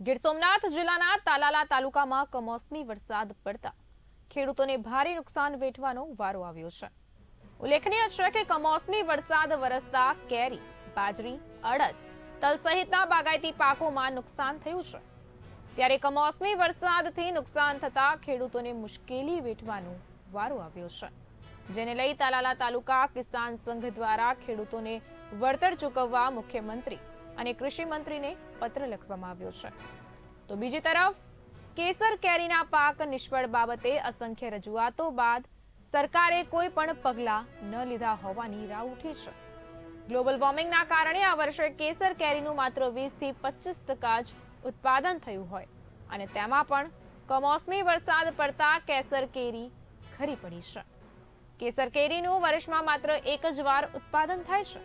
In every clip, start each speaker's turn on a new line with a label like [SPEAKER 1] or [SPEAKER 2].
[SPEAKER 1] ગીર સોમનાથ જિલ્લાના તાલાલા તાલુકામાં કમોસમી વરસાદ પડતા ખેડૂતોને ભારે નુકસાન વેઠવાનો વારો આવ્યો છે. ઉલ્લેખનીય છે કે કમોસમી વરસાદ વરસતા કેરી, બાજરી, અડદ, તલ સહિતના બાગાયતી પાકોમાં નુકસાન થયું છે. ત્યારે કમોસમી વરસાદથી નુકસાન થતા ખેડૂતોને મુશ્કેલી વેઠવાનો વારો આવ્યો છે. જેને લઈ તાલાલા તાલુકા કિસાન સંઘ દ્વારા ખેડૂતોને વળતર ચૂકવવા મુખ્યમંત્રી અને કૃષિ મંત્રીને પત્ર લખવામાં આવ્યો છે. તો બીજી તરફ, કેસર કેરીના પાક નિષ્ફળ બાબતે અસંખ્ય રજૂઆતો બાદ સરકારે કોઈ પણ પગલાં ન લીધા હોવાની રાવ ઉઠી છે. ગ્લોબલ વોર્મિંગના કારણે આ વર્ષે કેસર કેરીનું માત્ર વીસથી પચીસ ટકા જ ઉત્પાદન થયું હોય અને તેમાં પણ કમોસમી વરસાદ પડતા કેસર કેરી ખરી પડી છે. કેસર કેરીનું વર્ષમાં માત્ર એક જ વાર ઉત્પાદન થાય છે.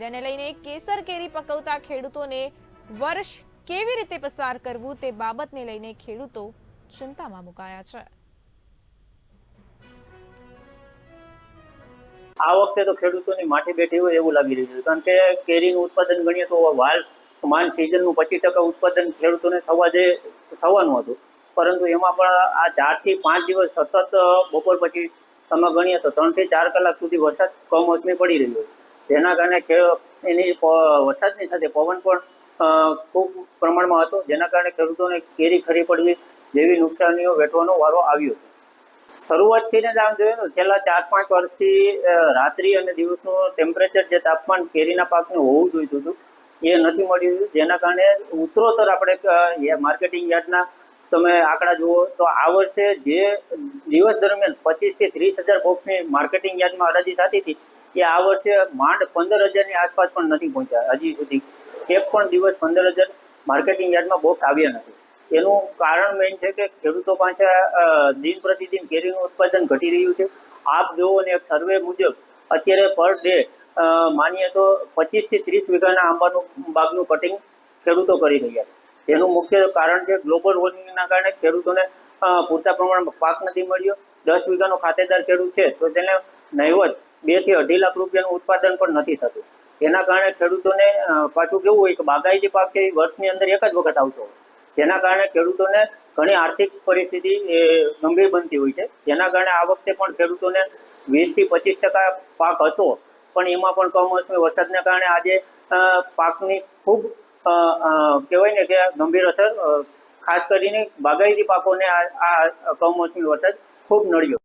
[SPEAKER 1] જેને લઈને કેસર કેરી પકવતા ખેડૂતોને વર્ષ કેવી રીતે પસાર કરવું તે બાબતને લઈને ખેડૂતો ચિંતામાં મુકાયા છે.
[SPEAKER 2] આ વખતે તો ખેડૂતોની માઠી બેઠી હોય એવું લાગી રહ્યું છે. કારણ કે કેરીનું ઉત્પાદન ગણીએ તો વાલ માન સિઝનનું પચીસ ટકા ઉત્પાદન ખેડૂતોને થવા જે થવાનું હતું. પરંતુ એમાં પણ આ ચારથી પાંચ દિવસ સતત બપોર પછી તમે ગણીએ તો ત્રણથી ચાર કલાક સુધી વરસાદ કમોસમી પડી રહ્યો છે. જેના કારણે એની વરસાદની સાથે પવન પણ ખૂબ પ્રમાણમાં હતો. જેના કારણે ખેડૂતોને કેરી ખરી પડવી જેવી નુકસાનીઓ વેઠવાનો વારો આવ્યો છે. શરૂઆતથી જ આમ જોયું ને છેલ્લા ચાર પાંચ વર્ષથી રાત્રિ અને દિવસનું ટેમ્પરેચર જે તાપમાન કેરીના પાકનું હોવું જોઈતું હતું, એ નથી મળ્યું જેના કારણે ઉત્તરોત્તર આપણે માર્કેટિંગ યાર્ડના તમે આંકડા જુઓ તો આ વર્ષે જે દિવસ દરમિયાન પચીસથી ત્રીસ હજાર બોક્સની માર્કેટિંગ યાર્ડમાં અરજી થતી હતી એ આ વર્ષે માંડ પંદર હજારની આસપાસ પણ નથી પહોંચ્યા. હજી સુધી એક પણ દિવસ પંદર હજાર માર્કેટિંગ યાર્ડમાં બોક્સ આવ્યા નથી. એનું કારણ મેઇન છે કે ખેડૂતો પાસે દિન પ્રતિદિન કેરીનું ઉત્પાદન ઘટી રહ્યું છે. આપ જુઓ ને એક સર્વે મુજબ અત્યારે પર ડે માનીએ તો પચીસથી ત્રીસ વીઘાના આંબાનું, બાગનું કટિંગ ખેડૂતો કરી રહ્યા છે. તેનું મુખ્ય કારણ છે ગ્લોબલ વોર્મિંગના કારણે ખેડૂતોને પૂરતા પ્રમાણમાં પાક નથી મળ્યો. દસ વીઘાનો ખાતેદાર ખેડૂત છે તો તેને નહીવત બેથી અઢી લાખ રૂપિયાનું ઉત્પાદન પણ નથી થતું. જેના કારણે ખેડૂતોને પાછું કેવું હોય કે બાગાયતી પાક છે એ વર્ષની અંદર એક જ વખત આવતો હોય. જેના કારણે ખેડૂતોને ઘણી આર્થિક પરિસ્થિતિ ગંભીર બનતી હોય છે. જેના કારણે આ વખતે પણ ખેડૂતોને વીસથી પચીસ ટકા પાક હતો, પણ એમાં પણ કમોસમી વરસાદને કારણે આજે પાકની ખૂબ કહેવાય ને કે ગંભીર અસર ખાસ કરીને બાગાયતી પાકોને આ કમોસમી વરસાદ ખૂબ નડ્યો.